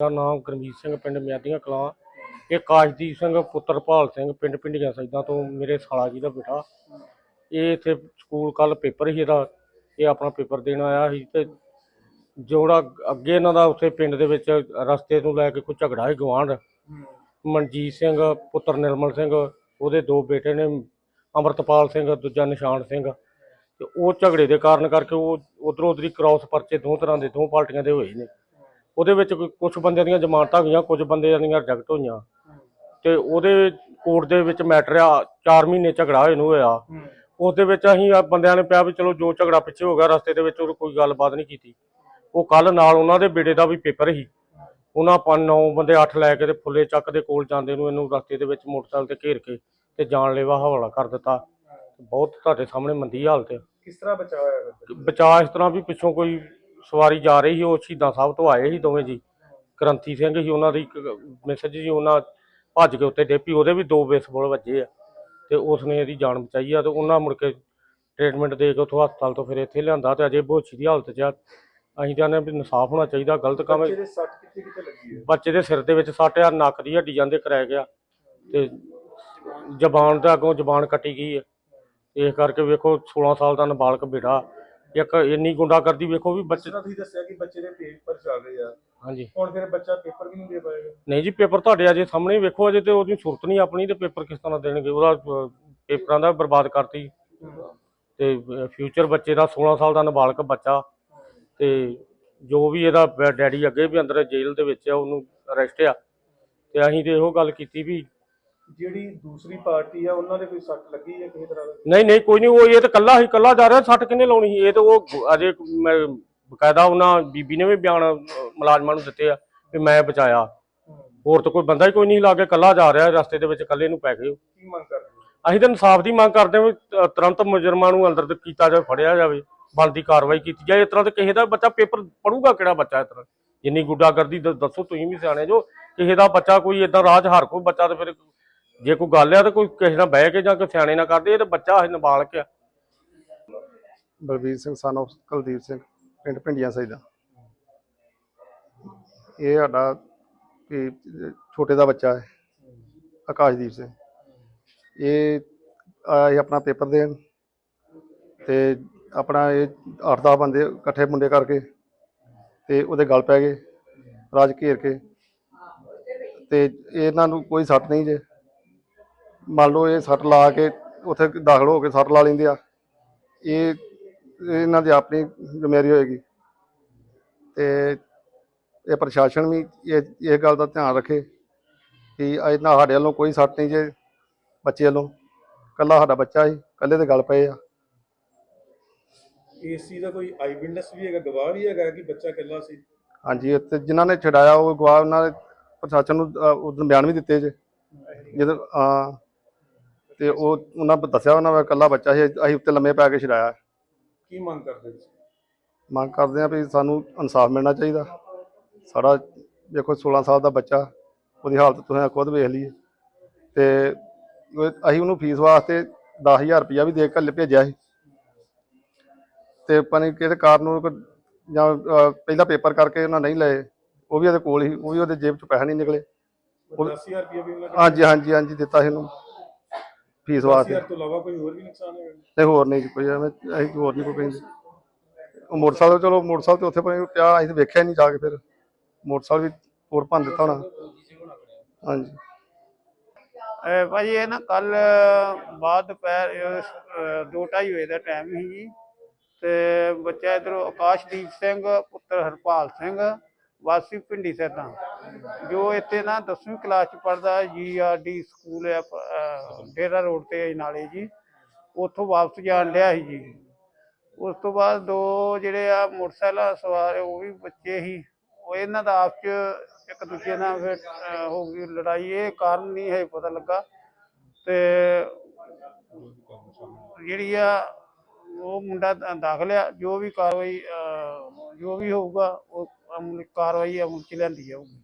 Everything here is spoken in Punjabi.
ਮੇਰਾ ਨਾਮ ਗੁਰਮੀਤ ਸਿੰਘ ਪਿੰਡ ਮਿਆਦੀਆਂ ਕਲਾਂ। ਇਹ ਕਾਸ਼ਦੀਪ ਸਿੰਘ, ਪੁੱਤਰ ਭਾਲ ਸਿੰਘ ਪਿੰਡ ਪਿੰਡੀਆਂ ਸੈਦਾਂ ਤੋਂ ਮੇਰੇ ਸਾਲਾ ਜੀ ਦਾ ਬੇਟਾ। ਇਹ ਇੱਥੇ ਸਕੂਲ ਕੱਲ ਪੇਪਰ ਸੀ ਇਹਦਾ। ਇਹ ਆਪਣਾ ਪੇਪਰ ਦੇਣ ਆਇਆ ਸੀ ਤੇ ਜੋੜਾ ਅੱਗੇ ਇਹਨਾਂ ਦਾ ਉੱਥੇ ਪਿੰਡ ਦੇ ਵਿੱਚ ਰਸਤੇ ਤੋਂ ਲੈ ਕੇ ਕੋਈ ਝਗੜਾ ਸੀ ਗਵਾਂਢ ਮਨਜੀਤ ਸਿੰਘ, ਪੁੱਤਰ ਨਿਰਮਲ ਸਿੰਘ, ਉਹਦੇ ਦੋ ਬੇਟੇ ਨੇ, ਅਮਰਤਪਾਲ ਸਿੰਘ, ਦੂਜਾ ਨਿਸ਼ਾਨ ਸਿੰਘ। ਤੇ ਉਹ ਝਗੜੇ ਦੇ ਕਾਰਨ ਕਰਕੇ ਉਹ ਉਧਰੋਂ ਉਧਰੀ ਕ੍ਰਾਸ ਪਰਚੇ ਦੋ ਤਰ੍ਹਾਂ ਦੇ, ਦੋ ਪਾਰਟੀਆਂ ਦੇ ਹੋਏ ਨੇ। ਉਹਦੇ ਵਿੱਚ ਕੁਝ ਬੰਦਿਆਂ ਦੀਆਂ ਜ਼ਮਾਨਤਾਂ ਹੋਈਆਂ ਕੁਝ ਬੰਦਿਆਂ ਦੀਆਂ ਰਿਜੈਕਟ ਹੋਈਆਂ। ਤੇ ਉਹਦੇ ਕੋਰਟ ਦੇ ਵਿੱਚ ਮੈਟਰ ਆ 4 ਮਹੀਨੇ ਝਗੜਾ ਹੋਏ ਨੂੰ ਹੋਇਆ। ਉਸ ਦੇ ਵਿੱਚ ਅਸੀਂ ਆ ਬੰਦਿਆਂ ਨੇ ਪਿਆ ਵੀ ਚਲੋ ਜੋ ਝਗੜਾ ਪਿੱਛੇ ਹੋ ਗਿਆ ਰਸਤੇ ਦੇ ਵਿੱਚ ਉਹ ਕੋਈ ਗੱਲਬਾਤ ਨਹੀਂ ਕੀਤੀ। ਉਹ ਕੱਲ ਨਾਲ ਉਹਨਾਂ ਦੇ ਬੇਟੇ ਦਾ ਵੀ ਪੇਪਰ ਸੀ। ਉਹਨਾਂ ਪੰਜ ਨੌ ਬੰਦੇ ਅੱਠ ਲੈ ਕੇ ਤੇ ਫੁੱਲੇ ਚੱਕ ਦੇ ਕੋਲ ਜਾਂਦੇ ਨੂੰ ਇਹਨੂੰ ਰਸਤੇ ਦੇ ਵਿੱਚ ਮੋਟਰਸਾਈਕਲ ਤੇ ਘੇਰ ਕੇ ਤੇ ਜਾਨਲੇਵਾ ਹਵਾਲਾ ਕਰ ਦਿੱਤਾ। ਬਹੁਤ ਤੁਹਾਡੇ ਸਾਹਮਣੇ ਮੰਦੀ ਹਾਲਤ ਹੈ ਕਿਸ ਤਰ੍ਹਾਂ ਬਚਾ ਹੋਇਆ ਫਿਰ? ਬਚਾ ਇਸ ਤਰ੍ਹਾਂ ਵੀ ਪਿੱਛੋਂ ਕੋਈ ਸਵਾਰੀ ਜਾ ਰਹੀ ਸੀ ਉਹ ਸ਼ਹੀਦਾਂ ਸਾਹਿਬ ਤੋਂ ਆਏ ਸੀ ਦੋਵੇਂ ਜੀ। ਕ੍ਰਾਂਤੀ ਸਿੰਘ ਸੀ ਉਹਨਾਂ ਦੀ ਮੈਸੇਜ ਜੀ ਉਹਨਾਂ ਭੱਜ ਕੇ ਉੱਤੇ ਡੇਪੀ ਉਹਦੇ ਵੀ ਦੋ ਬੇਸਬਾਲ ਵੱਜੇ ਆ। ਤੇ ਉਸ ਨੇ ਇਹਦੀ ਜਾਨ ਬਚਾਈ ਆ ਤੇ ਉਹਨਾਂ ਮੁੜ ਕੇ ਟ੍ਰੀਟਮੈਂਟ ਦੇ ਕੇ ਉੱਥੋਂ ਹਸਪਤਾਲ ਤੋਂ ਫਿਰ ਇੱਥੇ ਲਿਆਂਦਾ ਤੇ ਅਜੇ ਬੋਛੀ ਦੀ ਹਾਲਤ 'ਚ ਆ। ਅਸੀਂ ਕਹਿੰਦੇ ਵੀ ਇਨਸਾਫ ਹੋਣਾ ਚਾਹੀਦਾ ਗਲਤ ਕੰਮ ਬੱਚੇ ਦੇ ਸੱਟ ਕਿੱਥੇ ਕਿੱਥੇ ਲੱਗੀ ਹੈ ਬੱਚੇ ਦੇ ਸਿਰ ਦੇ ਵਿੱਚ ਸੱਟ ਆ ਨੱਕ ਦੀ ਹੱਡੀ ਜਾਂਦੇ ਕਰਾਇਆ ਗਿਆ। ਤੇ ਜ਼ਬਾਨ ਦਾ ਅੱਗੋਂ ਜ਼ਬਾਨ ਕੱਟੀ ਗਈ ਹੈ ਇਸ ਕਰਕੇ ਵੇਖੋ 16 ਸਾਲ ਦਾ ਨਾਬਾਲਗ ਬੇਟਾ। ਇੱਕ ਇੰਨੀ ਗੁੰਡਾਗਰਦੀ ਵੇਖੋ ਵੀ ਬੱਚੇ ਤੁਸੀਂ ਦੱਸਿਆ ਕਿ ਬੱਚੇ ਦੇ ਪੇਪਰ ਚੱਲ ਰਹੇ ਆ। ਹਾਂਜੀ। ਹੁਣ ਫਿਰ ਬੱਚਾ ਪੇਪਰ ਵੀ ਨਹੀਂ ਦੇ ਪਾਏਗਾ। ਨਹੀਂ ਜੀ ਪੇਪਰ ਤੁਹਾਡੇ ਅਜੇ ਸਾਹਮਣੇ ਹੀ ਵੇਖੋ ਅਜੇ ਤੇ ਉਹਦੀ ਸੁਰਤ ਨਹੀਂ ਆਪਣੀ ਤੇ ਪੇਪਰ ਕਿਸ ਤਰ੍ਹਾਂ ਦੇਣਗੇ। ਉਹਦਾ ਅਹ, ਪੇਪਰਾਂ ਦਾ ਬਰਬਾਦ ਕਰਤੀ। ਤੇ ਫਿਊਚਰ ਬੱਚੇ ਦਾ 16 ਸਾਲ ਦਾ ਨਾਬਾਲਗ ਬੱਚਾ। ਤੇ ਜੋ ਵੀ ਇਹਦਾ ਡੈਡੀ ਅੱਗੇ ਵੀ ਅੰਦਰ ਜੇਲ੍ਹ ਦੇ ਵਿੱਚ ਆ ਉਹਨੂੰ ਅਰੈਸਟ ਆ। ਤੇ ਅਸੀਂ ਤੇ ਇਹੋ ਗੱਲ ਕੀਤੀ ਵੀ ਜਿਹੜੀ ਦੂਸਰੀ ਪਾਰਟੀ ਆ ਉਹਨਾਂ ਦੇ ਕੋਈ ਸੱਟ ਲੱਗੀ ਹੈ ਕਿਸੇ ਤਰ੍ਹਾਂ ਦੀ? ਨਹੀਂ ਨਹੀਂ ਕੋਈ ਨਹੀਂ ਉਹ ਇਹ ਤਾਂ ਕੱਲਾ ਹੀ ਕੱਲਾ ਜਾ ਰਿਹਾ ਸੱਟ ਕਿੰਨੇ ਲਾਉਣੀ ਸੀ? ਇਹ ਤਾਂ ਉਹ ਅਜੇ ਮੈਂ ਬਕਾਇਦਾ ਉਹਨਾਂ ਬੀਬੀ ਨੇ ਵੀ ਬਿਆਨ ਮੁਲਾਜ਼ਮਾਂ ਨੂੰ ਦਿੱਤੇ ਆ ਵੀ ਮੈਂ ਬਚਾਇਆ। ਹੋਰ ਤਾਂ ਕੋਈ ਬੰਦਾ ਹੀ ਕੋਈ ਨਹੀਂ ਲਾਗੇ ਕੱਲਾ ਜਾ ਰਿਹਾ ਰਸਤੇ ਦੇ ਵਿੱਚ ਕੱਲੇ ਨੂੰ ਪੈ ਗਏ। ਕੀ ਮੰਗ ਕਰਦੇ ਹੋ? ਅਸੀਂ ਤਾਂ ਇਨਸਾਫ ਦੀ ਮੰਗ ਕਰਦੇ ਹਾਂ ਤੁਰੰਤ ਮੁਜਰਮਾਂ ਨੂੰ ਅੰਦਰ ਕੀਤਾ ਜਾਵੇ ਫੜਿਆ ਜਾਵੇ ਬਣਦੀ ਕਾਰਵਾਈ ਕੀਤੀ ਜਾਏ। ਇਸ ਤਰ੍ਹਾਂ ਤੇ ਕਿਸੇ ਦਾ ਬੱਚਾ ਪੇਪਰ ਪੜੂਗਾ ਕਿਹੜਾ ਬੱਚਾ ਇਸ ਤਰ੍ਹਾਂ? ਜਿੰਨੀ ਗੁੱਡਾਗਰਦੀ ਦੱਸੋ ਤੁਸੀਂ ਵੀ ਸਿਆਣੇ ਜੋ ਕਿਸੇ ਦਾ ਬੱਚਾ ਕੋਈ ਇਦਾਂ ਰਾਜ ਹਾਰ ਕੋਈ ਬੱਚਾ ਤੇ ਫਿਰ ਜੇ ਕੋਈ ਗੱਲ ਆ ਤਾਂ ਕੋਈ ਕਿਸੇ ਨਾਲ ਬਹਿ ਕੇ ਜਾਂ ਕੋਈ ਸਿਆਣੇ ਨਾਲ ਕਰਦੇ, ਇਹ ਤਾਂ ਬੱਚਾ ਹੈ ਨਾਬਾਲਗ ਆ। ਬਲਬੀਰ ਸਿੰਘ, son of ਕੁਲਦੀਪ ਸਿੰਘ, ਪਿੰਡ ਭਿੰਡੀਆਂ ਸੈਦਾ ਇਹ ਸਾਡਾ ਵੀ ਛੋਟੇ ਦਾ ਬੱਚਾ ਹੈ, ਆਕਾਸ਼ਦੀਪ ਸਿੰਘ। ਇਹ ਆਇਆ ਆਪਣਾ ਪੇਪਰ ਦੇਣ ਤੇ ਆਪਣਾ ਇਹ 8-10 ਬੰਦੇ ਇਕੱਠੇ ਮੁੰਡੇ ਕਰਕੇ ਤੇ ਉਹਦੇ ਗਲ ਪੈ ਗਏ, ਰਾਜ ਘੇਰ ਕੇ। ਤੇ ਇਹਨਾਂ ਨੂੰ ਕੋਈ ਸੱਟ ਨਹੀਂ ਜੇ। ਮੰਨ ਲਓ ਇਹ ਸੱਟ ਲਾ ਕੇ ਉੱਥੇ ਦਾਖਲ ਹੋ ਕੇ ਸੱਟ ਲਾ ਲੈਂਦੇ ਆ ਇਹ ਇਹ ਇਹਨਾਂ ਦੀ ਆਪਣੀ ਜ਼ਿੰਮੇਵਾਰੀ ਹੋਏਗੀ। ਤੇ ਇਹ ਪ੍ਰਸ਼ਾਸਨ ਵੀ ਇਹ ਇਹ ਗੱਲ ਦਾ ਧਿਆਨ ਰੱਖੇ ਕਿ ਇਹਨਾਂ ਸਾਡੇ ਵੱਲੋਂ ਕੋਈ ਸੱਟ ਨਹੀਂ ਜੇ ਬੱਚੇ ਵੱਲੋਂ। ਕੱਲਾ ਸਾਡਾ ਬੱਚਾ ਸੀ ਕੱਲੇ ਦੇ ਗੱਲ ਪਏ ਆ। ਇਸ ਚੀਜ਼ ਦਾ ਕੋਈ ਆਈ ਵਿਟਨੈਸ ਵੀ ਹੈਗਾ ਗਵਾਹ ਵੀ ਹੈਗਾ ਕਿ ਬੱਚਾ ਇਕੱਲਾ ਸੀ? ਹਾਂਜੀ ਤੇ ਜਿਨ੍ਹਾਂ ਨੇ ਛਡਾਇਆ ਉਹ ਗਵਾਹ ਉਹਨਾਂ ਨੇ ਪ੍ਰਸ਼ਾਸਨ ਨੂੰ ਉਦੋਂ ਬਿਆਨ ਵੀ ਦਿੱਤੇ ਜੇ। ਜਦੋਂ ਆ ਤੇ ਉਹ ਉਹਨਾਂ ਨੇ ਦੱਸਿਆ ਉਹਨਾਂ ਦਾ ਕੱਲਾ ਬੱਚਾ ਸੀ ਅਸੀਂ ਉੱਤੇ ਲੰਮੇ ਪੈ ਕੇ ਛਡਾਇਆ। ਕੀ ਮੰਗ ਕਰਦੇ ਤੁਸੀਂ? ਮੰਗ ਕਰਦੇ ਆ ਵੀ ਸਾਨੂੰ ਇਨਸਾਫ ਮਿਲਣਾ ਚਾਹੀਦਾ। ਸਾਡਾ ਦੇਖੋ 16 ਸਾਲ ਦਾ ਬੱਚਾ ਉਹਦੀ ਹਾਲਤ ਤੁਸੀਂ ਖੁਦ ਵੇਖ ਲਈ। ਤੇ ਉਹ- ਅਸੀਂ ਉਹਨੂੰ ਫੀਸ ਵਾਸਤੇ 10000 ਰੁਪਇਆ ਵੀ ਦੇ ਕੇ ਭੇਜਿਆ ਸੀ। ਤੇ ਨਹੀਂ ਕਿਹਦੇ ਕਾਰਨ ਉਹ ਕੋਈ- ਜਾਂ ਅਹ, ਪਹਿਲਾ ਪੇਪਰ ਕਰਕੇ ਉਹਨਾਂ ਨਹੀਂ ਲਏ। ਉਹ ਵੀ ਉਹਦੇ ਕੋਲ ਹੀ ਉਹ ਵੀ ਉਹਦੇ ਜੇਬ 'ਚ ਪੈਸਾ ਨਹੀਂ ਨਿਕਲੇ। ਉਹ- 10000 ਰੁਪਏ ਵੀ ਉਹਨਾਂ ਹਾਂਜੀ ਹਾਂਜੀ ਹਾਂਜੀ ਦਿੱਤਾ ਸੀ ਇਹਨੂੰ ਫੀਸ ਵਾਸਤੇ। 10000 ਤੋਂ ਇਲਾਵਾ ਕੋਈ ਹੋਰ ਵੀ ਨੁਕਸਾਨ ਹੈਗਾ? ਤੇ ਹੋਰ ਨਹੀਂ ਕੋਈ ਐਵੇਂ ਅਸੀਂ ਹੋਰ ਨਹੀਂ ਕੋਈ ਕਹਿੰਦੇ ਉਹ ਮੋਟਰਸਾਈਕਲ ਚਲੋ ਮੋਟਰਸਾਈਕਲ ਤੇ ਉੱਥੇ ਪਏ ਪਿਆ ਅਸੀਂ ਤਾਂ ਵੇਖਿਆ ਨਹੀਂ ਜਾ ਕੇ ਫਿਰ। ਮੋਟਰਸਾਈਕਲ ਵੀ ਹੋਰ ਭੰਨ ਦਿੱਤਾ ਹੋਣਾ। ਹਾਂਜੀ। ਅਹ ਭਾਜੀ ਇਹ ਨਾ ਕੱਲ ਬਾਅਦ ਦੁਪਹਿਰ ਅਹ, ਅਹ, ਦੋ ਢਾਈ ਵਜੇ ਦਾ ਟਾਈਮ ਸੀ ਜੀ। ਤੇ ਬੱਚਾ ਇਧਰੋਂ ਆਕਾਸ਼ਦੀਪ ਸਿੰਘ ਪੁੱਤਰ ਹਰਪਾਲ ਸਿੰਘ ਵਾਸੀ ਪਿੰਡੀ ਸੈਦਾ ਜੋ ਇੱਥੇ ਨਾ 10ਵੀਂ ਕਲਾਸ ਚ ਪੜਦਾ ਜੀਆਰਡੀ ਸਕੂਲ ਹੈ ਡੇਰਾ ਰੋਡ ਤੇ ਨਾਲੇ ਜੀ ਉੱਥੋਂ ਵਾਪਸ ਜਾਣ ਡਿਆ ਸੀ ਜੀ। ਉਸ ਤੋਂ ਬਾਅਦ ਦੋ ਜਿਹੜੇ ਆ ਮੋਟਰਸਾਈਕਲ ਸਵਾਰ ਉਹ ਵੀ ਬੱਚੇ ਸੀ। ਉਹ ਇਹਨਾਂ ਦਾ ਆਪਸ ਚ ਇੱਕ ਦੂਜੇ ਨਾਲ ਫਿਰ ਅਹ, ਹੋ ਗਈ ਲੜਾਈ। ਇਹ ਕਾਰਨ ਨਹੀਂ ਹੈ ਪਤਾ ਲੱਗਾ। ਤੇ ਜਿਹੜੀ ਆ ਉਹ ਮੁੰਡਾ ਦ- ਦਾਖਲ ਆ। ਜੋ ਵੀ ਕਾਰਵਾਈ ਜੋ ਵੀ ਹੋਊਗਾ ਉਹ ਅਮਲ ਕਾਰਵਾਈ ਅਮਲ ਚ ਲਿਆਂਦੀ ਜਾਊਗੀ।